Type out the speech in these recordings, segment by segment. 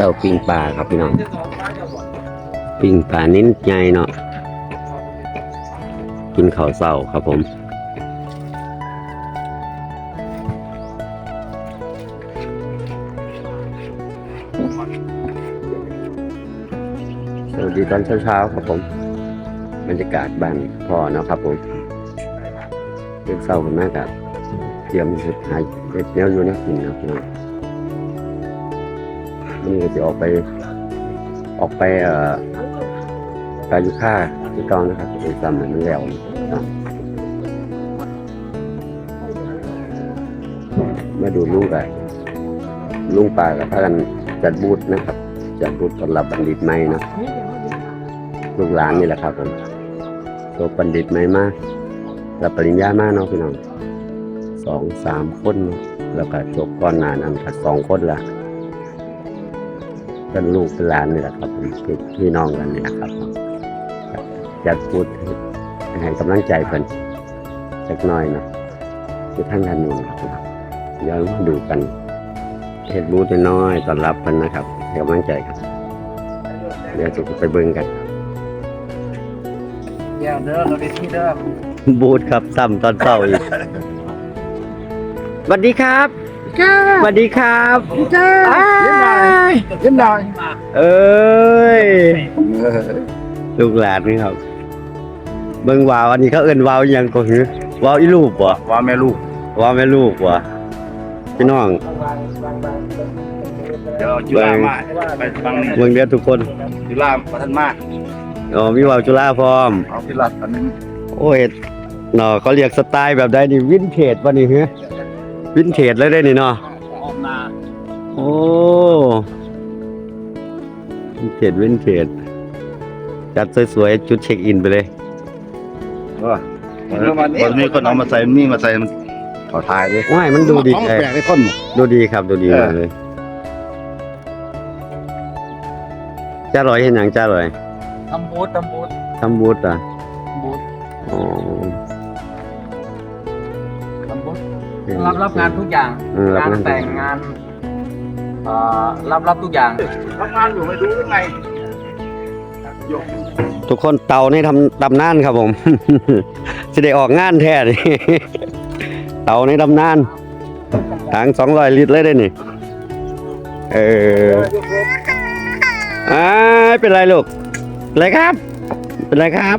เต้าปิ้งปลาครับพี่น้องปิ้งปลานิ้นใหญ่เนาะกินข้าวเศร้าครับผมสวัสดีตอนเช้าๆครับผมบรรยากาศบ้านพ่อเนาะครับผมเป็นเศร้ากันมากครับเตรียมสุดหายเด็ดแนวอยู่นะกินนะพี่น้อง นี่จะออกไป ออกไปเอ่อกายุค่าที่กองนะครับจะไปซ้ำมันแล้วนะมาดูลูกอะลุงป่ากับพากันจัดบูธนะครับ จัดบูธสำหรับบัณฑิตใหม่นะลูกหลานนี่แหละครับผมตัวบัณฑิตใหม่มากรับปริญญามาเนาะพี่น้องสองสามคนแล้วก็จบก่อนหนานั้นสองคนละ เป็นลูกเป็นหลานนี่แหละครับผมพี่พี่น้องกันนี่นะครับอยากพูดให้กำลังใจเพิ่นสักหน่อยเนาะคือท่านกันอยู่นะครับเดี๋ยวมาดูกันเฮ็ดบูธน้อยๆต้อนรับเพิ่นนะครับให้กำลังใจครับ เดี๋ยวจะไปเบิ่งกันแย่เด้อเราไปที่เด้อบูธครับซ้ำตอนเช้าอีกสวัสดีครับ จ้าสวัสดีครับจ้ายิ้มหน่อยยิ้มหน่อยเอ้ยลูกหลานนี่ครับ เบิ่งวาวอันนี้เขาเอิ้นวาวอิหยังก็คือวาวอีลูกบ่ว่าแม่ลูกวาวแม่ลูกบ่พี่น้อง เดี๋ยวจุฬามาไปฟังนี่เบิ่งเด้อทุกคนจุฬาพัฒนมาอ๋อมีวาวจุฬาพร้อมเอาพิรัตอันนี้โอ้ยเนาะเขาเรียกสไตล์แบบใดนี่วินเทจป่ะนี่ฮะ วินเทจเลยได้นี่เนาะออกนาโอ้วินเทจวินเทจจัดสวยๆจุดเช็คอินไปเลยวันนี้คนเอามาใส่นี่มาใส่มันขอทายดิว้ายมันดูดีของเลยแปลกได้คนดูดีครับดูดีมากเลยจ้าลอยเห็นอย่างจ้าลอยทำบูธทำบูธทำบูธอะบูธอ๋อ รับรับงานทุกอย่างเออรับงานงานแต่งงานเอ่อรับรับทุกอย่างรับงานอยู่ไม่รู้ยังไงยกทุกคนเตานี่ทำตำนานครับผม จะได้ออกงานแท้นี่ เตาในตำนานถังสองร้อยลิตรเลยได้นี่ เอออ้ายเป็นไรลูกเป็นไรครับ เป็นไรครับ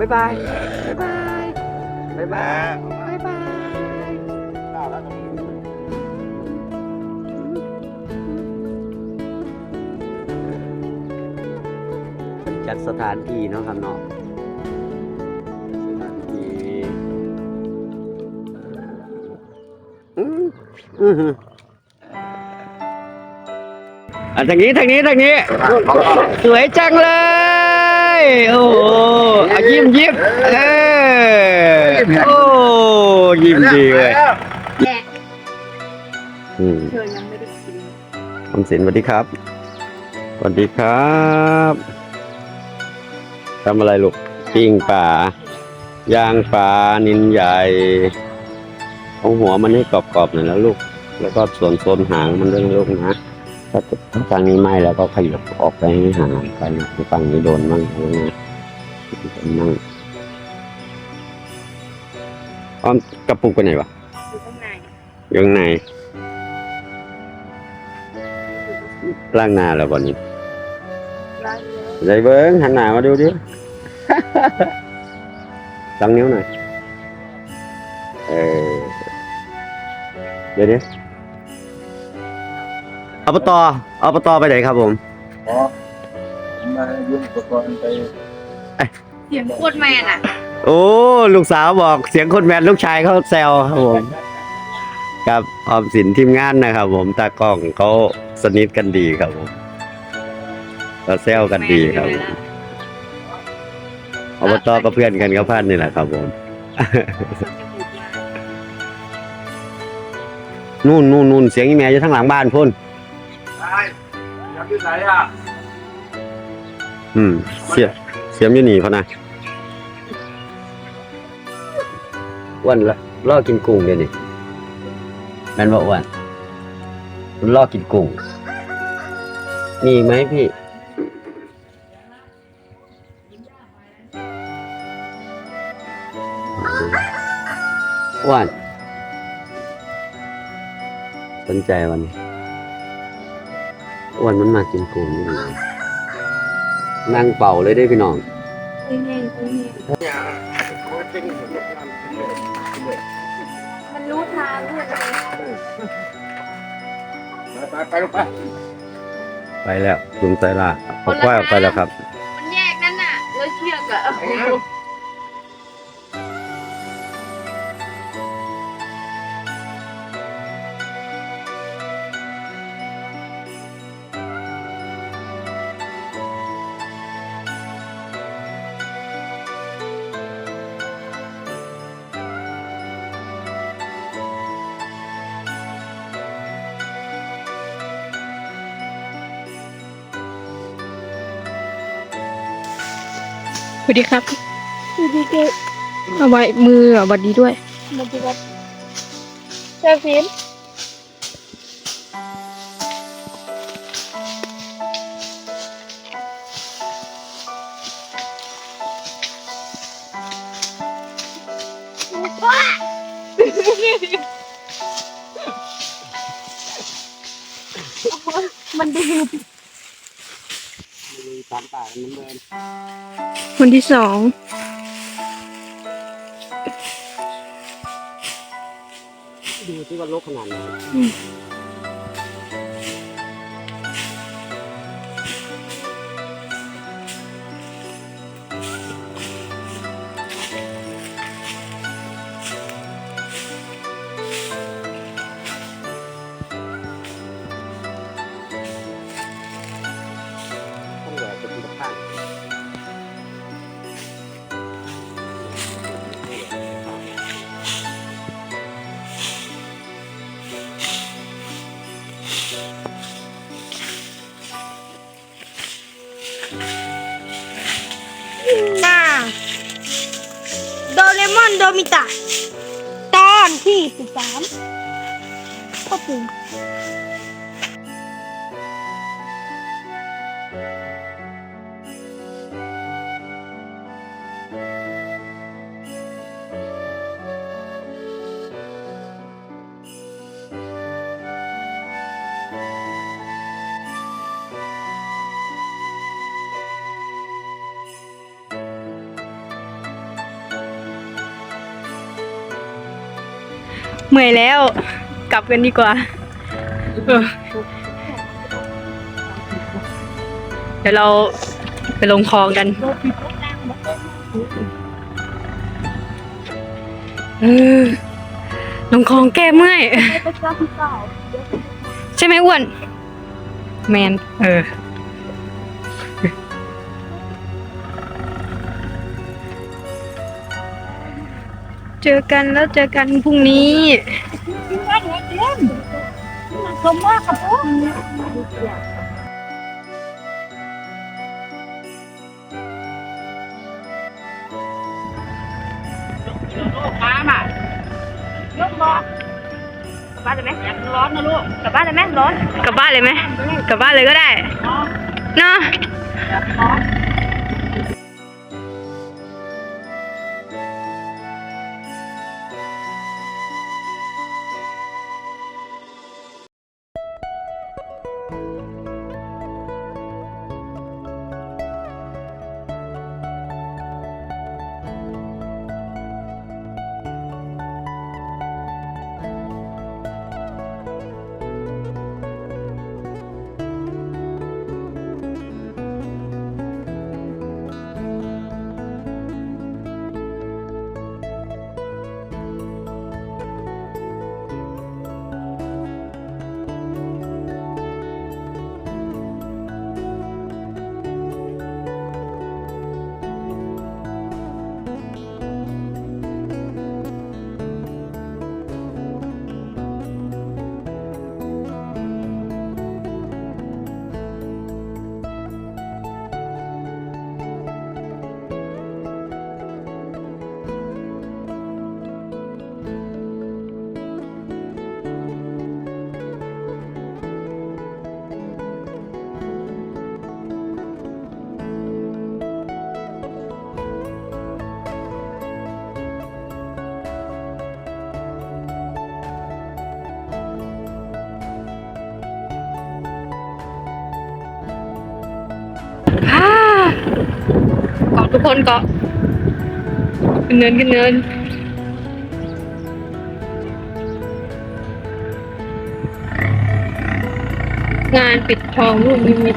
บ๊ายบายบ๊ายบายบายบายบายบายจัดสถานที่เนาะครับเนาะอืมอืออะทางนี้ทางนี้ทางนี้ สวยจังเลย โอ้โหอะยิ้มยิ้มเออโอ้ยิ้มดีเลยอืมเธอยังไม่ได้กินออมสินสวัสดีครับสวัสดีครับทำอะไรลูกปิ้งป่าย่างปลานินใหญ่เอาหัวมันให้กรอบๆหน่อยแล้วลูก แล้วก็ส่วนโซนหางมันด้วยนะลูกนะ ถ้าถ้าฝั่งนี้ไหม้แล้วก็ขยับออกไปให้ห่างกันนะฝั่งนี้โดนมั่งอะไรนะโดนมั่งอ้อมกระปุกไปไหนวะอยู่ข้างในอยู่ข้างในล่างหน้าแล้ววันนี้ร้านเยอะใจเบิ้งหันหน้ามาดูดิตั้งนิ้วหน่อยเออเดี๋ยวนี้ อบตอบตไปไหนครับผมอ๋อมายุ่งอุปกรณ์ไปเสียงโคตรแมนอะ โอ้ลูกสาวบอกเสียงคนแมนลูกชายเขาแซวครับผมกับออมสินทีมงานนะครับ ผมตากล้องเขาสนิทกันดีครับผมก็แซวกันดีครับผมอบตก็เพื่อนกันกับพันนี่แหละครับผมนู่นนู่นนู่นเสียงอีแม่อยู่ทางหลังบ้านพุ่นใช่ยัง อยู่ไหนอะอืม เสียเสียมอยู่นี่พอนะอ้วันละล่อกินกุ้งเดี๋ยวนี้แม่นบอกว่ามันล่อกินกุ้งมีไหมพี่ อ้วนสนใจวันนี้ อ้วนมันมากินกุ้งนี่เลยนั่งเป่าเลยได้อพี่น้องมันรู้ทางด้วยไปไปลงไปไปแล้วลุงไตล่าเอาควายออกไปแล้วครับ มันแยกนั่นน่ะแล้วเชือกอะ สวัสดีครับสวัสดีเกเอาไว้มืออะสวัสดีด้วยสวัสดีครับเจ้าฟินมันดีวัน ที่สองดูที่ว่าลกขนาดไหน โดมิตะ ตอนที่สิบสามพ่อปู่ มื่อยแล้ว กลับกันดีกว่าเออเดี๋ยวเราไปลงคลองกันเออลงคลองแก้เมื่อยไปเจ้าพี่เก่าใช่ไหมอ้วน แมน เออ เจอกันแล้วเจอกันพรุ่งนี้พี่ว่าไงเล่นชมว่ากับพวกน้ำอะยกบอกกลับบ้านเลยไหมร้อนนะลูกกลับบ้านเลยไหมร้อนกลับบ้านเลยไหมกลับบ้านเลยก็ได้เนาะ ทุกคนก็ขึ้นเนินขึ้นเนินงานปิดทองลูกนิมิต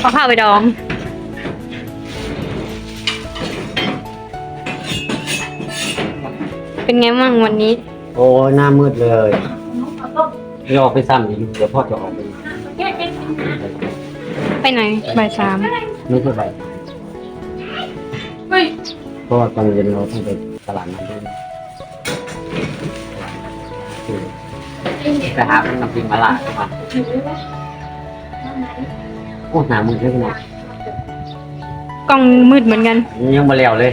เอาข้าวไปดอง เป็นไงบ้างวันนี้ โอ้หน้ามืดเลยไม่ออกไปซ้ำอีกเดี๋ยวพ่อจะออกไปไปไหนบ่ายสามไม่ใช่ไปเฮ้ยเพราะว่าตอนเย็นเราต้องไปตลาดนัดด้วยไปหาน้ำพริกมาลาใช่ไหม โอ้หนามืดเลยขนาดกล้องมืดเหมือนกัน ยังมาแล้วเลย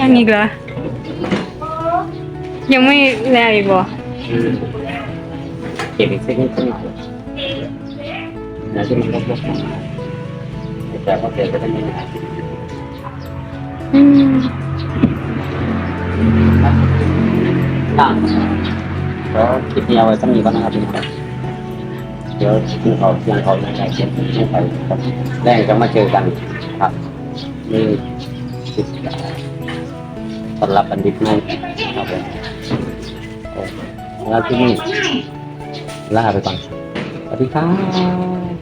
ยังอีกเหรอ ยังไม่แล้วอีกบ่เก็บอีกสักนิดสักหน่อยนะที่มันลบๆมาแต่พอเสร็จก็จะมีนะอืมตั้งแล้วคลิปนี้เอาไว้สักนี้ก่อนนะครับพี่น้องเดี๋ยวกินเขาเพื่อนเขาในใจเช็ดไม่ไปครับแรงจะมาเจอกันครับนี่ติดสำหรับบัณฑิตไม่ครับผมแล้วที่นี่ลาไปก่อนสวัสดีครับ